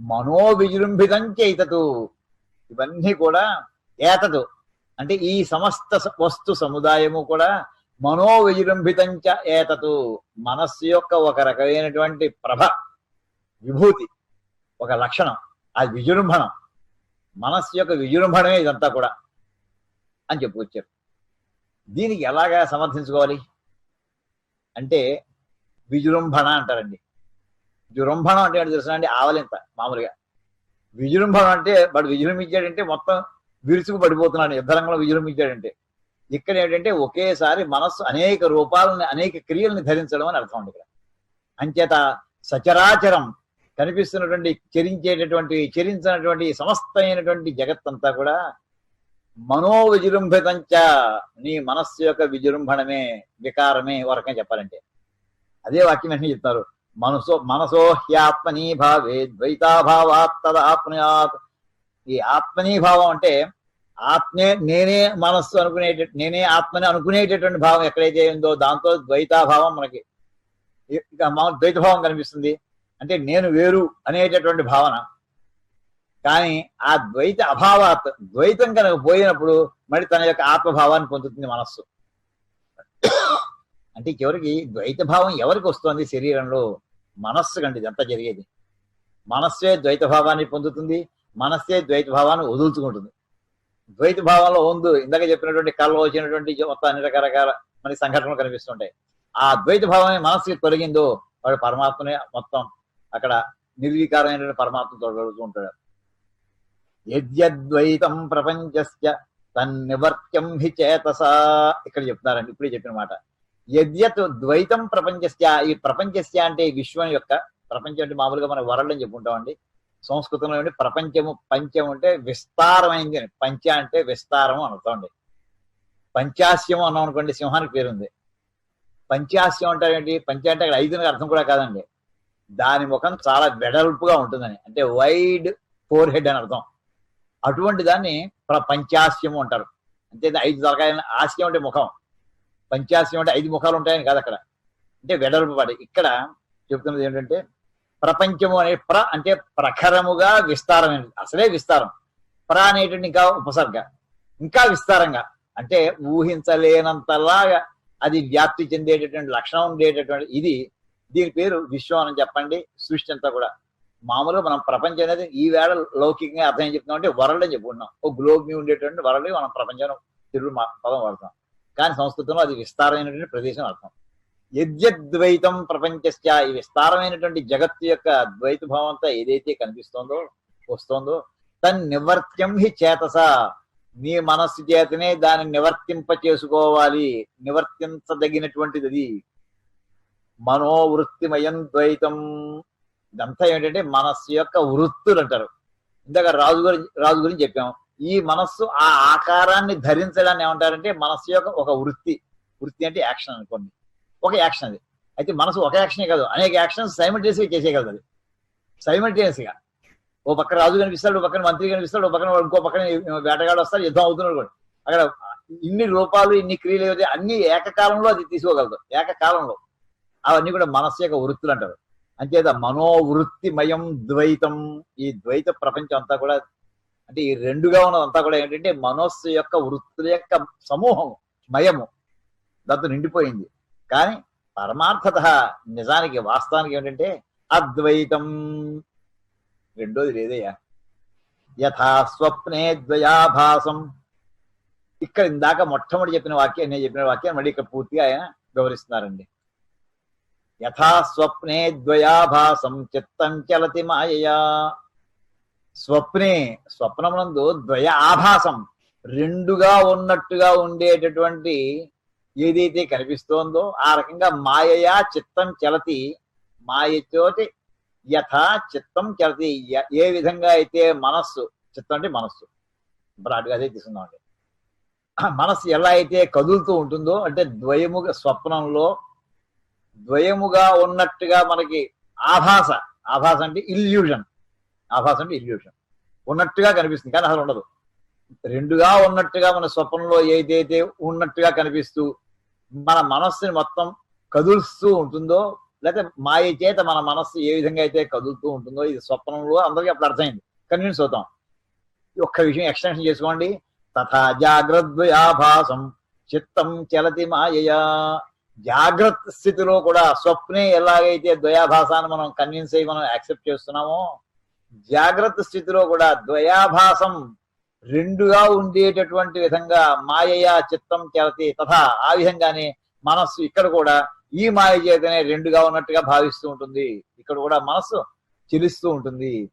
మనో చేతతు. ఇవన్నీ కూడా ఏతదు అంటే ఈ సమస్త వస్తు సముదాయము కూడా మనోవిజృంభితం చ ఏతతు. మనస్సు యొక్క ఒక రకమైనటువంటి ప్రభ విభూతి ఒక లక్షణం అది విజృంభణం. మనస్సు యొక్క విజృంభణమే ఇదంతా కూడా అని చెప్పుకొచ్చారు దీనికి ఎలాగా సమర్థించుకోవాలి? అంటే విజృంభణ అంటారండి. జృంభణం అంటే తెలుసు అండి? ఆవలింత. మామూలుగా. విజృంభణం అంటే వాడు విజృంభించాడంటే మొత్తం విరుచుకు పడిపోతున్నాడు. యుద్ధరంగంలో విజృంభించాడంటే. ఇక్కడ ఏంటంటే ఒకేసారి మనస్సు అనేక రూపాలని అనేక క్రియల్ని ధరించడం అని అర్థం ఉంది ఇక్కడ. అంచేత సచరాచరం కనిపిస్తున్నటువంటి చరించేటటువంటి చరించినటువంటి సమస్తమైనటువంటి జగత్తంతా కూడా మనో విజృంభితంచ నీ మనస్సు యొక్క విజృంభణమే వికారమే వరకని చెప్పాలంటే. అదే వాక్యం వెంటనే చెప్తారు మనసో మనసో హ్యాత్మనీ భావే ద్వైతాభావాత్ తదాప్నుయాత్. ఈ ఆత్మనీభావం అంటే ఆత్మే నేనే మనస్సు అనుకునేట నేనే ఆత్మని అనుకునేటటువంటి భావం ఎక్కడైతే ఉందో దాంతో ద్వైతాభావం మనకి ఇక మా ద్వైతభావం కనిపిస్తుంది. అంటే నేను వేరు అనేటటువంటి భావన. కానీ ఆ ద్వైత అభావాత్ ద్వైతం కనుక పోయినప్పుడు మరి తన యొక్క ఆత్మభావాన్ని పొందుతుంది మనస్సు. అంటే చివరికి ద్వైత భావం ఎవరికి వస్తుంది శరీరంలో? మనస్సు కండి ఇదంతా జరిగేది. మనస్సే ద్వైత భావాన్ని పొందుతుంది మనస్సే ద్వైత భావాన్ని వదులుచుకుంటుంది. ద్వైత భావంలో ఉంది ఇందాక చెప్పినటువంటి కళ్ళలో వచ్చినటువంటి మొత్తం అన్ని రకరకాల మనకి సంఘటనలు కనిపిస్తుంటాయి. ఆ ద్వైత భావమే మనస్సుకి తొలగిందో వాడు పరమాత్మనే మొత్తం అక్కడ నిర్వికారమైనటువంటి పరమాత్మ తొలగలుగుతూ ఉంటాడు. యద్యద్వైతం ప్రపంచస్య తన్నివర్త్యం హి చేతసా ఇక్కడ చెప్తున్నారండి ఇప్పుడే చెప్పిన మాట. యద్యత్ ద్వైతం ప్రపంచస్య ఈ ప్రపంచస్య అంటే ఈ విశ్వం యొక్క ప్రపంచం అంటే మామూలుగా మనం వరల్డ్ అని చెప్పుకుంటామండి సంస్కృతంలో ప్రపంచము పంచం అంటే విస్తారమైంది అని. పంచ అంటే విస్తారము అని అర్థం అండి. పంచాస్యము అన్నాం అనుకోండి సింహానికి పేరుంది. పంచాస్యం అంటే ఏంటి? పంచ అంటే అక్కడ ఐదునకు అర్థం కూడా కాదండి. దాని ముఖం చాలా వెడల్పుగా ఉంటుందని. అంటే వైడ్ ఫోర్ హెడ్ అని అర్థం. అటువంటి దాన్ని ప్రపంచాస్యము అంటారు. అంతే ఐదు తలకాయ ఆస్యం అంటే ముఖం. పంచాస్యం అంటే ఐదు ముఖాలు ఉంటాయని కాదు అక్కడ. అంటే వెడల్పు పడి ఇక్కడ చెప్తున్నది ఏంటంటే ప్రపంచము అనే ప్ర అంటే ప్రఖరముగా విస్తారమైనది అసలే విస్తారం. ప్ర అనేటువంటి ఇంకా ఉపసర్గ. ఇంకా విస్తారంగా. అంటే ఊహించలేనంతలాగా అది వ్యాప్తి చెందేటటువంటి లక్షణం ఉండేటటువంటి ఇది దీని పేరు విశ్వం అని చెప్పండి సృష్టి అంతా కూడా. మామూలుగా మనం ప్రపంచం అనేది ఈ వేళ లౌకికంగా అర్థం ఏం చెప్తున్నాం అంటే వరల్డ్ అని చెప్పుకుంటున్నాం. ఓ గ్లోబ్ మీ ఉండేటువంటి వరల్డ్ మనం ప్రపంచం తిరుగు మా- పదం వాడతాం. కానీ సంస్కృతంలో అది విస్తారమైనటువంటి ప్రదేశం అర్థం. యద్యద్వైతం ప్రపంచస్య ఈ విస్తారమైనటువంటి జగత్తు యొక్క ద్వైత భావంతో ఏదైతే కనిపిస్తోందో వస్తోందో తన్ నివర్త్యం హి చేతస. నీ మనస్సు చేతనే దాన్ని నివర్తింప చేసుకోవాలి నివర్తించదగినటువంటిది అది మనోవృత్తిమయం ద్వైతం. ఇదంతా ఏంటంటే మనస్సు యొక్క వృత్తులు అంటారు. ఇందాక రాజు గురించి రాజు గురించి చెప్పాం. ఈ మనస్సు ఆ ఆకారాన్ని ధరించడాన్ని ఏమంటారంటే మనస్సు యొక్క ఒక వృత్తి. వృత్తి అంటే యాక్షన్ అనుకోండి. ఒక యాక్షన్ అది. అయితే మనసు ఒక యాక్షనే కాదు. అనేక యాక్షన్స్ సైమల్టేనియస్గా చేసేయగలదు అది. సైమల్టేనియస్గా. ఓ పక్క రాజు కనిపిస్తాడు ఓ పక్కన మంత్రి కనిపిస్తాడు ఓ పక్కన ఇంకో పక్కన వేటగాడు వస్తాడు యుద్ధం అవుతున్నాడు కూడా అక్కడ ఇన్ని రూపాలు ఇన్ని క్రియలు ఏవైతే అన్ని ఏకకాలంలో అది తీసుకోగలదు. ఏకకాలంలో. అవన్నీ కూడా మనస్సు యొక్క వృత్తులు అంటారు. అంతేత మనోవృత్తిమయం ద్వైతం. ఈ ద్వైత ప్రపంచం అంతా కూడా అంటే ఈ రెండుగా ఉన్నదంతా కూడా ఏంటంటే మనస్సు యొక్క వృత్తుల యొక్క సమూహం మయము. దాంతో నిండిపోయింది. కానీ పరమార్థత నిజానికి వాస్తవానికి ఏంటంటే అద్వైతం. రెండోది లేదయ్యా. యథా స్వప్నే ద్వయాభాసం. ఇక్కడ ఇందాక మొట్టమొదటి చెప్పిన వాక్యం నేను చెప్పిన వాక్యం మళ్ళీ ఇక్కడ పూర్తిగా ఆయన వివరిస్తున్నారండి. యథా స్వప్నే ద్వయాభాసం. చిత్తం చలతి మాయయా. స్వప్నే స్వప్నమునందు ద్వయ ఆభాసం రెండుగా ఉన్నట్టుగా ఉండేటటువంటి ఏదైతే కనిపిస్తోందో ఆ రకంగా మాయయా చిత్తం చలతి మాయతోటి యథ చిత్తం చలతి ఏ విధంగా అయితే మనస్సు చిత్తం అంటే మనస్సు. బ్రాడ్గా అదే తీసుకుందామండి మనస్సు ఎలా అయితే కదులుతూ ఉంటుందో అంటే ద్వయముగా స్వప్నంలో ద్వయముగా ఉన్నట్టుగా మనకి ఆభాస ఆభాస అంటే ఇల్యూషన్. ఆభాస అంటే ఇల్యూషన్. ఉన్నట్టుగా కనిపిస్తుంది. కానీ అసలు ఉండదు. రెండుగా ఉన్నట్టుగా మన స్వప్నంలో ఏదైతే ఉన్నట్టుగా కనిపిస్తూ మన మనస్సుని మొత్తం కదులుస్తూ ఉంటుందో లేకపోతే మాయ చేత మన మనస్సు ఏ విధంగా అయితే కదులుతూ ఉంటుందో ఇది స్వప్నంలో అందరికీ అప్పుడు అర్థమైంది. కన్విన్స్ అవుతాం. ఒక్క విషయం ఎక్స్టెన్షన్ చేసుకోండి. తథా జాగ్రద్వయాభాసం చిత్తం చలతి మాయయా. జాగ్రత్త స్థితిలో కూడా స్వప్నే ఎలాగైతే ద్వయాభాసాన్ని మనం కన్విన్స్ అయ్యి మనం యాక్సెప్ట్ చేస్తున్నామో జాగ్రత్త స్థితిలో కూడా ద్వయాభాసం రెండుగా ఉండేటటువంటి విధంగా మాయయా చిత్తం చలతి తథా ఆ విధంగానే మనస్సు ఇక్కడ కూడా ఈ మాయ చేతనే రెండుగా ఉన్నట్టుగా భావిస్తూ ఉంటుంది. ఇక్కడ కూడా మనస్సు చెలుస్తూ ఉంటుంది.